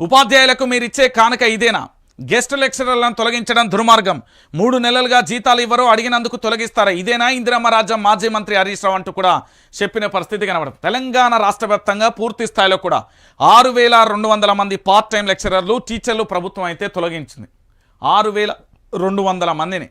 ఉపాధ్యాయులకు మీరిచ్చే కానుక ఇదేనా? గెస్ట్ లెక్చరర్లను తొలగించడం దుర్మార్గం. మూడు నెలలుగా జీతాలు ఇవ్వరు అడిగినందుకు తొలగిస్తారా? ఇదేనా? ఇందిరమ్మ రాజ్యం మాజీ మంత్రి హరీష్ రావు అంటూ కూడా చెప్పిన పరిస్థితి కనబడుతుంది. తెలంగాణ రాష్ట్ర పూర్తి స్థాయిలో కూడా ఆరు వేల రెండు వందల మంది పార్ట్ టైం లెక్చరర్లు టీచర్లు ప్రభుత్వం అయితే తొలగించింది. ఆరు వేల రెండు వందల మందిని.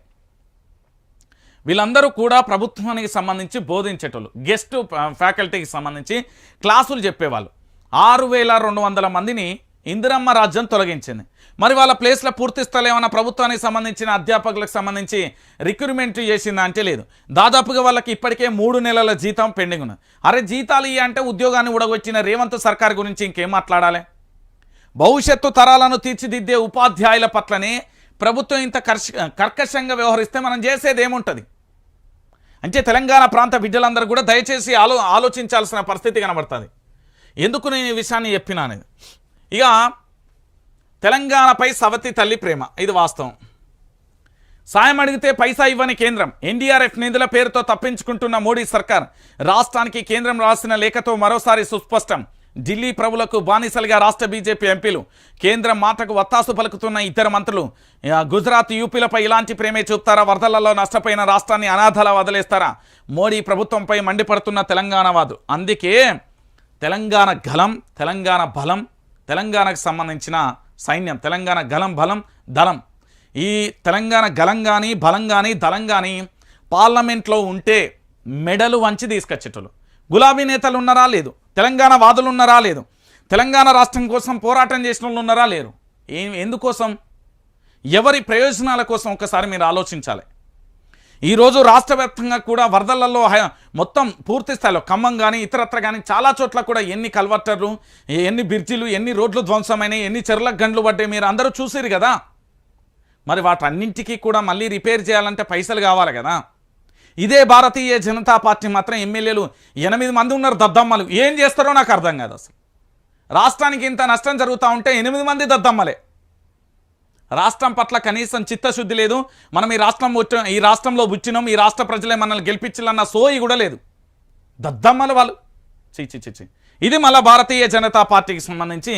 వీళ్ళందరూ కూడా ప్రభుత్వానికి సంబంధించి బోధించేటోళ్ళు. గెస్ట్ ఫ్యాకల్టీకి సంబంధించి క్లాసులు చెప్పేవాళ్ళు. ఆరు వేల రెండు వందల మందిని ఇందిరమ్మ రాజ్యం తొలగించింది. మరి వాళ్ళ ప్లేస్లో పూర్తి స్థలం ఏమైనా ప్రభుత్వానికి సంబంధించిన అధ్యాపకులకు సంబంధించి రిక్రూట్మెంట్ చేసిందా అంటే లేదు. దాదాపుగా వాళ్ళకి ఇప్పటికే మూడు నెలల జీతం పెండింగ్ ఉన్నది. అరే జీతాలు ఇయ్య అంటే ఉద్యోగాన్ని ఉడగొచ్చిన రేవంత్ సర్కార్ గురించి ఇంకేం మాట్లాడాలి? భవిష్యత్తు తరాలను తీర్చిదిద్దే ఉపాధ్యాయుల పట్లనే ప్రభుత్వం ఇంత కర్ష కర్కశంగా వ్యవహరిస్తే మనం చేసేది ఏముంటుంది? అంటే తెలంగాణ ప్రాంత బిడ్డలందరూ కూడా దయచేసి ఆలో ఆలోచించాల్సిన పరిస్థితి కనబడుతుంది. ఎందుకు నేను ఈ విషయాన్ని చెప్పినా అనేది? ఇక తెలంగాణపై సవతి తల్లి ప్రేమ. ఇది వాస్తవం. సాయం అడిగితే పైసా ఇవ్వని కేంద్రం. ఎన్డీఆర్ఎఫ్ నిధుల పేరుతో తప్పించుకుంటున్న మోడీ సర్కార్. రాష్ట్రానికి కేంద్రం రాసిన లేఖతో మరోసారి సుస్పష్టం. ఢిల్లీ ప్రభులకు బానిసలుగా రాష్ట్ర బీజేపీ ఎంపీలు. కేంద్రం మాటకు వత్తాసు పలుకుతున్న ఇద్దరు మంత్రులు. గుజరాత్ యూపీలపై ఇలాంటి ప్రేమే చూపుతారా? వరదలలో నష్టపోయిన రాష్ట్రాన్ని అనాథలా వదిలేస్తారా? మోడీ ప్రభుత్వంపై మండిపడుతున్న తెలంగాణ అందుకే తెలంగాణ గలం తెలంగాణ బలం తెలంగాణకు సంబంధించిన సైన్యం తెలంగాణ గలం బలం దళం. ఈ తెలంగాణ గలం కానీ బలం కానీ దళం కానీ పార్లమెంట్లో ఉంటే మెడలు వంచి తీసుకొచ్చేటోళ్ళు. గులాబీ నేతలు ఉన్నారా? లేదు. తెలంగాణ వాదులు ఉన్నారా? లేదు. తెలంగాణ రాష్ట్రం కోసం పోరాటం చేసిన వాళ్ళు ఉన్నారా? లేరు. ఏం ఎందుకోసం? ఎవరి ప్రయోజనాల కోసం ఒకసారి మీరు ఆలోచించాలి. ఈరోజు రాష్ట్ర వ్యాప్తంగా కూడా వరదలలో మొత్తం పూర్తి స్థాయిలో ఖమ్మం కానీ ఇతరత్ర కానీ చాలా చోట్ల కూడా ఎన్ని కల్వర్టర్లు ఎన్ని బ్రిడ్జిలు ఎన్ని రోడ్లు ధ్వంసమైనాయి ఎన్ని చెర్లకు గండ్లు పడ్డాయి మీరు అందరూ చూసిరు కదా. మరి వాటన్నింటికీ కూడా మళ్ళీ రిపేర్ చేయాలంటే పైసలు కావాలి కదా. ఇదే భారతీయ జనతా పార్టీ మాత్రం ఎమ్మెల్యేలు ఎనిమిది మంది ఉన్నారు దద్దమ్మలు. ఏం చేస్తారో నాకు అర్థం కాదు అసలు. రాష్ట్రానికి ఇంత నష్టం జరుగుతూ ఉంటే ఎనిమిది మంది దద్దమ్మలే. రాష్ట్రం పట్ల కనీసం చిత్తశుద్ధి లేదు. మనం ఈ రాష్ట్రం వచ్చిన ఈ రాష్ట్రంలో పుచ్చినాం ఈ రాష్ట్ర ప్రజలే మనల్ని గెలిపించాలన్న సోయి కూడా లేదు. దద్దమ్మలు వాళ్ళు. చి చి ఇది మళ్ళీ భారతీయ జనతా పార్టీకి సంబంధించి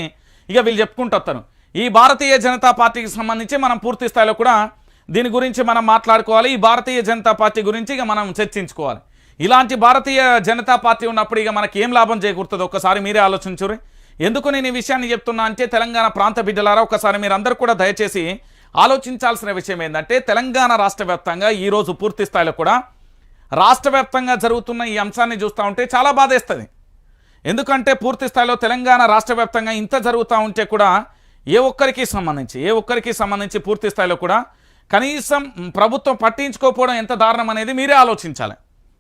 ఇక వీళ్ళు చెప్పుకుంటూ ఈ భారతీయ జనతా పార్టీకి సంబంధించి మనం పూర్తి స్థాయిలో కూడా దీని గురించి మనం మాట్లాడుకోవాలి. ఈ భారతీయ జనతా పార్టీ గురించి ఇక మనం చర్చించుకోవాలి. ఇలాంటి భారతీయ జనతా పార్టీ ఉన్నప్పుడు ఇక మనకి ఏం లాభం చేకూరుతుంది? ఒక్కసారి మీరే ఆలోచించురి ఎందుకు నేను ఈ విషయాన్ని చెప్తున్నా అంటే తెలంగాణ ప్రాంత బిడ్డలారా ఒకసారి మీరందరూ కూడా దయచేసి ఆలోచించాల్సిన విషయం ఏంటంటే తెలంగాణ రాష్ట్ర వ్యాప్తంగా ఈరోజు పూర్తి స్థాయిలో కూడా రాష్ట్ర వ్యాప్తంగా జరుగుతున్న ఈ అంశాన్ని చూస్తూ ఉంటే చాలా బాధేస్తుంది. ఎందుకంటే పూర్తి స్థాయిలో తెలంగాణ రాష్ట్ర వ్యాప్తంగా ఇంత జరుగుతూ ఉంటే కూడా ఏ ఒక్కరికి సంబంధించి ఏ ఒక్కరికి సంబంధించి పూర్తి స్థాయిలో కూడా కనీసం ప్రభుత్వం పట్టించుకోకపోవడం ఎంత దారుణం అనేది మీరే ఆలోచించాలి.